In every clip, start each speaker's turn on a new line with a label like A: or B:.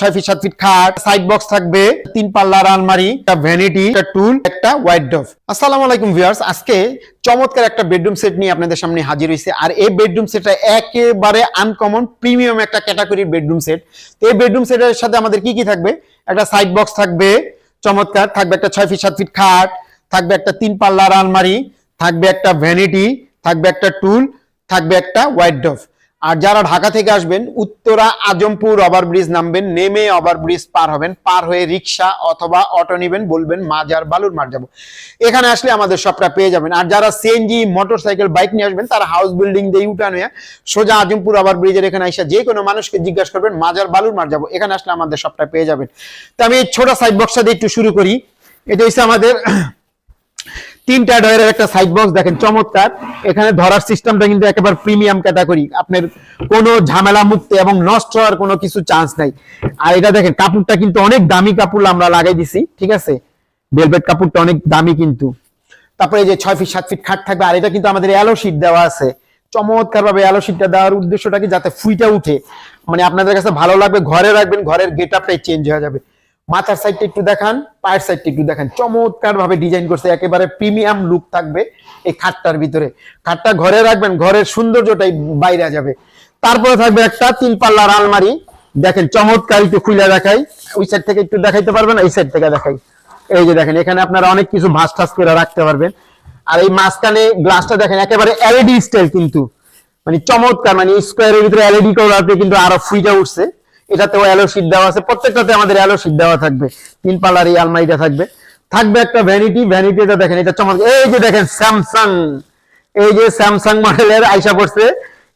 A: ছয় ফিট, সাত ফিট খাট সাইড বক্স থাকবে, তিন পাল্লার আলমারি, একটা ভ্যানিটি একটা টুল একটা হোয়াইট ডভ আসসালামু আলাইকুম ভিউয়ার্স আজকে চমৎকার একটা বেডরুম সেট নিয়ে আপনাদের সামনে হাজির হয়েছে আর এই বেডরুম সেটটা একেবারে আনকমন প্রিমিয়াম একটা ক্যাটাগরির বেডরুম সেট তো এই বেডরুম সেটের সাথে আমাদের কি কি থাকবে? একটা সাইড বক্স থাকবে, চমৎকার। থাকবে একটা ছয় ফিট, সাত ফিট খাট, থাকবে একটা তিন পাল্লার আলমারি, থাকবে একটা ভ্যানিটি থাকবে একটা টুল থাকবে একটা হোয়াইট ডভ আর যারা ঢাকা থেকে আসবেন, উত্তরা, আজমপুর ওভার ব্রিজ নামবেন, নেমে ওভার ব্রিজ পার হবেন, পার হয়ে রিক্সা অথবা অটো নেবেন, বলবেন, মাজার বালুর মার যাব। এখানে আসলে আমাদের সবটা পেয়ে যাবেন। আর যারা সিএনজি মোটরসাইকেল বাইক নিয়ে আসবেন, তারা হাউস বিল্ডিং দিয়ে উঠান হয়ে সোজা আজমপুর ওভার ব্রিজের এখানে এসে যে কোনো মানুষকে জিজ্ঞাসা করবেন, মাজার বালুর মার যাব? এখানে আসলে আমাদের সবটা পেয়ে যাবেন। তো আমি এই ছোট সাইড বক্সটা দিয়ে একটু শুরু করি। এটা হচ্ছে আমাদের তিনটা ডয়ের একটা সাইড বক্স দেখেন, চমৎকার। এখানে ধরার সিস্টেমটা কিন্তু একেবারে প্রিমিয়াম ক্যাটাগরি আপনার কোনো ঝামেলা মুক্ত এবং নষ্ট হওয়ার কোনো কিছু চান্স নাই। আর এটা দেখেন, কাপড়টা কিন্তু অনেক দামি কাপড় আমরা লাগাই দিছি, ঠিক আছে? ভেলভেট কাপড়টা অনেক দামি কিন্তু। তারপরে যে ছয় ফিট সাত ফিট খাট থাকবে, আর এটা কিন্তু আমাদের অ্যালো শীট দেওয়া আছে। চমৎকার ভাবে অ্যালো শীটটা দেওয়ার উদ্দেশ্যটা কি? যাতে ফুইটা উঠে। মানে আপনাদের কাছে ভালো লাগবে, ঘরে রাখবেন, ঘরের গেট আপটাই চেঞ্জ হয়ে যাবে। মাথার সাইডটা একটু দেখান, পায়ের সাইডটা একটু দেখান। চমৎকার ভাবে ডিজাইন করছে, একেবারে প্রিমিয়াম লুক থাকবে এই খাটটার ভিতরে। খাটটা ঘরে রাখবেন, ঘরের সৌন্দর্যটাই বাইরে যাবে। তারপরে থাকবে একটা তিন পাল্লার আলমারি। দেখেন, চমৎকার একটু খুলে দেখাই। ওই সাইড থেকে একটু দেখাইতে পারবেন, এই সাইড থেকে দেখাই। এই যে দেখেন, এখানে আপনারা অনেক কিছু ভাস টাস করে রাখতে পারবেন। আর এই মাঝখানে গ্লাসটা দেখেন, একেবারে এলইডি স্টাইল কিন্তু। মানে চমৎকার মানে স্কোয়ারের ভিতরে এলইডি করাতে কিন্তু আরও ফুইটা উঠছে। এটাতেও অ্যালো শীট দেওয়া আছে, প্রত্যেকটাতে আমাদের অ্যালো শীট দেওয়া থাকবে। তিন পাল্লার এই আলমারিটা থাকবে। থাকবে একটা ভ্যানিটি ভ্যানিটিটা দেখেন, এটা চমৎকার এই যে দেখেন স্যামসাং এই যে স্যামসাং মডেলের আইসা পড়ছে।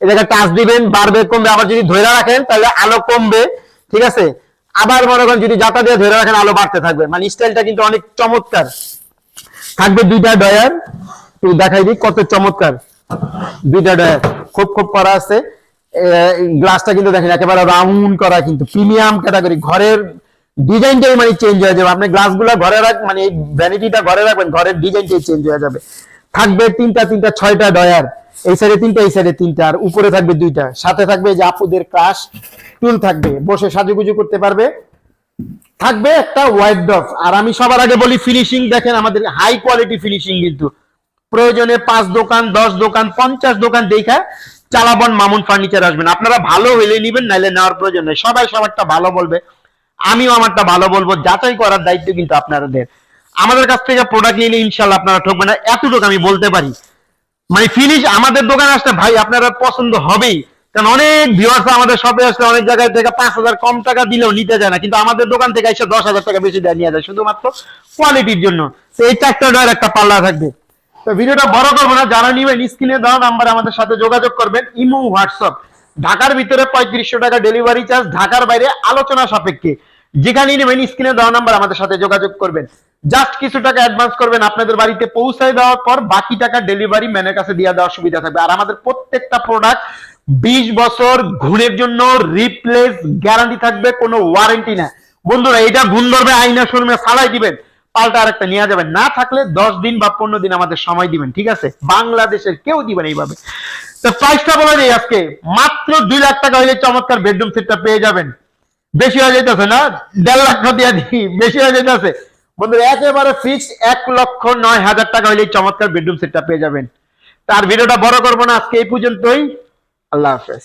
A: এটাকে টাচ দিবেন, বাড়বে, কমবে। আবার যদি ধরে রাখেন, তাহলে আলো কমবে। ঠিক আছে? আবার মনে করেন, যদি যাতা দিয়ে ধরে রাখেন, আলো বাড়তে থাকবে। মানে স্টাইলটা কিন্তু অনেক চমৎকার। থাকবে দুইটা ডয়ার তুই দেখাই দিই, কত চমৎকার। দুইটা ডয়ার খুব খুব করা আছে। গ্লাসটা কিন্তু দেখেন একেবারে রাউন্ড করা কিন্তু প্রিমিয়াম ক্যাটাগরি ঘরের ডিজাইনটাই মানে চেঞ্জ হয়ে যাবে। আপনি গ্লাসগুলো ঘরে রাখ মানে ভ্যানিটিটা ঘরে রাখবেন, ঘরের ডিজাইনটাই চেঞ্জ হয়ে যাবে। থাকবে তিনটা তিনটা, ছয়টা ডয়ার এই সাইডে তিনটা, এই সাইডে তিনটা, আর উপরে থাকবে দুইটা। সাথে থাকবে যে আপুদের ক্রাশ টুল থাকবে। বসে সাজুগুজু করতে পারবে। থাকবে একটা হোয়াইট ডফ আর আমি সবার আগে বলি ফিনিশিং দেখেন আমাদের হাই কোয়ালিটি ফিনিশিং কিন্তু। প্রয়োজনে পাঁচ দোকান, দশ দোকান, পঞ্চাশ দোকান দেখা চালাবন মামুন ফার্নিচার আসবেন। আপনারা ভালো হইলে নিবেন, নাইলে নেওয়ার প্রয়োজন নেই। সবাই সবারটা ভালো বলবে। আমিও আমারটা ভালো বলব। যাচাই করার দায়িত্ব কিন্তু আপনাদের। আমাদের কাছ থেকে প্রোডাক্ট নিলে ইনশাল্লাহ আপনারা ঠকবেন না। এতটুকু আমি বলতে পারি। মানে ফিনিশ আমাদের দোকানে আসলে ভাই, আপনারা পছন্দ হবেই। কারণ অনেক ভিউয়ার্স আমাদের শপে আসলে অনেক জায়গায় থেকে পাঁচ হাজার কম টাকা দিলেও নিতে যায় না। কিন্তু আমাদের দোকান থেকে এসে দশ হাজার টাকা বেশি দেয় নিয়ে যায়। শুধুমাত্র কোয়ালিটির জন্য। তো এই চারটা ডয়ের একটা পাল্লা থাকবে। তো ভিডিওটা বড় করব না, যারা নিবেন স্ক্রিনে দেওয়া নাম্বার আমাদের সাথে যোগাযোগ করবেন, ইমো, হোয়াটসঅ্যাপ। ঢাকার ভিতরে পঁয়ত্রিশশো টাকা ডেলিভারি চার্জ, ঢাকার বাইরে আলোচনা সাপেক্ষে। যেখানে নেবেন স্ক্রিনে দেওয়া নাম্বার আমাদের সাথে যোগাযোগ করবেন। জাস্ট কিছু টাকা অ্যাডভান্স করবেন, আপনাদের বাড়িতে পৌঁছায় দেওয়ার পর বাকি টাকা ডেলিভারি ম্যানের কাছে দিয়ে দেওয়ার সুবিধা থাকবে। আর আমাদের প্রত্যেকটা প্রোডাক্ট বিশ বছর ঘুরের জন্য রিপ্লেস গ্যারান্টি থাকবে, কোনো ওয়ারেন্টি না বন্ধুরা এটা ঘুণ ধরবে আইনা শোরুমে ফালাই দিবেন। পাল্টা আরেকটা নিয়ে যাবেন না থাকলে দশ দিন বা পনেরো দিন আমাদের সময় দিবেন, ঠিক আছে? বাংলাদেশের কেউ দিবেন এইভাবে। তো প্রাইসটা বলা যায় আজকে, মাত্র দুই লাখ টাকা হলে চমৎকার বেডরুম সেটটা পেয়ে যাবেন। বেশি হয়ে যেতেছে না? দেড় লাখ দিয়ে দিই, বেশি হয়ে যেতেছে। বন্ধু একেবারে ফিক্সড এক লক্ষ নয় হাজার টাকা হলে চমৎকার বেডরুম সেটটা পেয়ে যাবেন। তার ভিডিওটা বড় করব না আজকে এই পর্যন্তই। আল্লাহ হাফেজ।